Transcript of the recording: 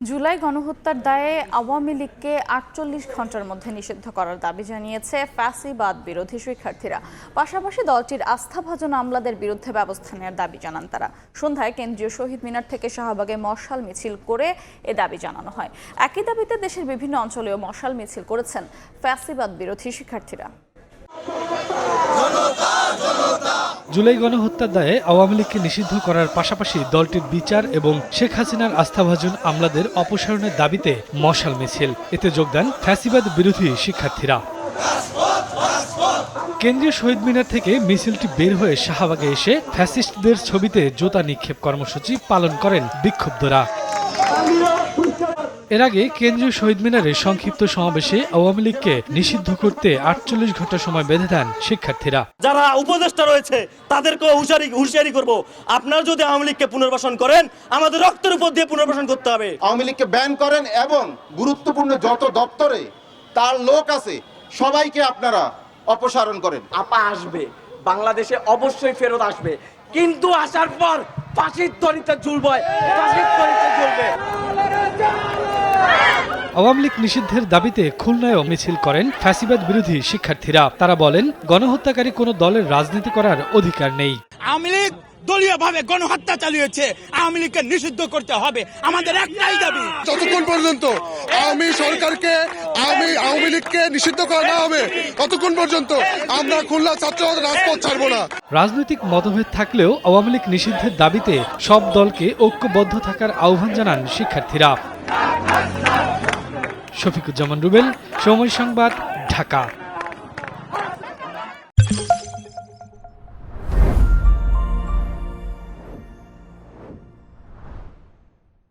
জুলাই গণহত্যার দায়ে আওয়ামী লীগকে আটচল্লিশ ঘণ্টার মধ্যে নিষিদ্ধ করার দাবি জানিয়েছে ফ্যাসিবাদ বিরোধী শিক্ষার্থীরা। পাশাপাশি দলটির আস্থাভাজন আমলাদের বিরুদ্ধে ব্যবস্থা নেওয়ার দাবি জানান তারা। সন্ধ্যায় কেন্দ্রীয় শহীদ মিনার থেকে শাহবাগে মশাল মিছিল করে এ দাবি জানানো হয়। একই দাবিতে দেশের বিভিন্ন অঞ্চলেও মশাল মিছিল করেছেন ফ্যাসিবাদ বিরোধী শিক্ষার্থীরা। জুলাই গণহত্যার দায়ে আওয়ামী লীগকে নিষিদ্ধ করার পাশাপাশি দলটির বিচার এবং শেখ হাসিনার আস্থাভাজন আমলাদের অপসারণের দাবিতে মশাল মিছিল। এতে যোগদান ফ্যাসিবাদ বিরোধী শিক্ষার্থীরা। কেন্দ্রীয় শহীদ মিনার থেকে মিছিলটি বের হয়ে শাহবাগে এসে ফ্যাসিস্টদের ছবিতে জোতা নিক্ষেপ কর্মসূচি পালন করেন বিক্ষুব্ধরা। এর আগে কেন্দ্রীয় শহীদ মিনারে সংক্ষিপ্ত সমাবেশে আওয়ামী লীগকে নিষিদ্ধ করতে আটচল্লিশ ঘণ্টা সময় বেঁধে দেন শিক্ষার্থীরা। যারা উপদেষ্টা রয়েছে তাদেরকেও হুঁশিয়ারি হুঁশিয়ারি করব। আপনারা যদি আওয়ামী লীগকে পুনর্বাসন করেন আমাদের রক্তের উপর দিয়ে পুনর্বাসন করতে হবে। আওয়ামী লীগকে ব্যান করেন এবং গুরুত্বপূর্ণ যত দপ্তরে তার লোক আছে সবাইকে আপনারা অপসারণ করেন। আপা আসবে। বাংলাদেশে অবশ্যই ফেরত আসবে। কিন্তু আসার পর ফাঁসির তরিতে ঝুলবে। ফাঁসির তরিতে ঝুলবে। আওয়ামী লীগ নিষিদ্ধের দাবিতে খুলনায়ও মিছিল করেন ফ্যাসিবাদ বিরোধী শিক্ষার্থীরা। তারা বলেন গণহত্যাকারী কোনো দলের রাজনীতি করার অধিকার নেই। আওয়ামী লীগ দলীয় ভাবে গণহত্যা চালিয়েছে। আওয়ামী লীগকে নিষিদ্ধ করতে হবে। আমাদের একটাই দাবি। যতক্ষণ পর্যন্ত আওয়ামী সরকারকে আওয়ামী আওয়ামী লীগকে নিষিদ্ধ করা না হবে ততক্ষণ পর্যন্ত আমরা খুলনা ছাত্র রাজপথ ছাড়বো না। রাজনৈতিক মতভেদ থাকলেও আওয়ামী লীগ নিষিদ্ধের দাবিতে সব দলকে ঐক্যবদ্ধ থাকার আহ্বান জানান শিক্ষার্থীরা। শফিকুজ্জামান রুবেল সময় সংবাদ ঢাকা।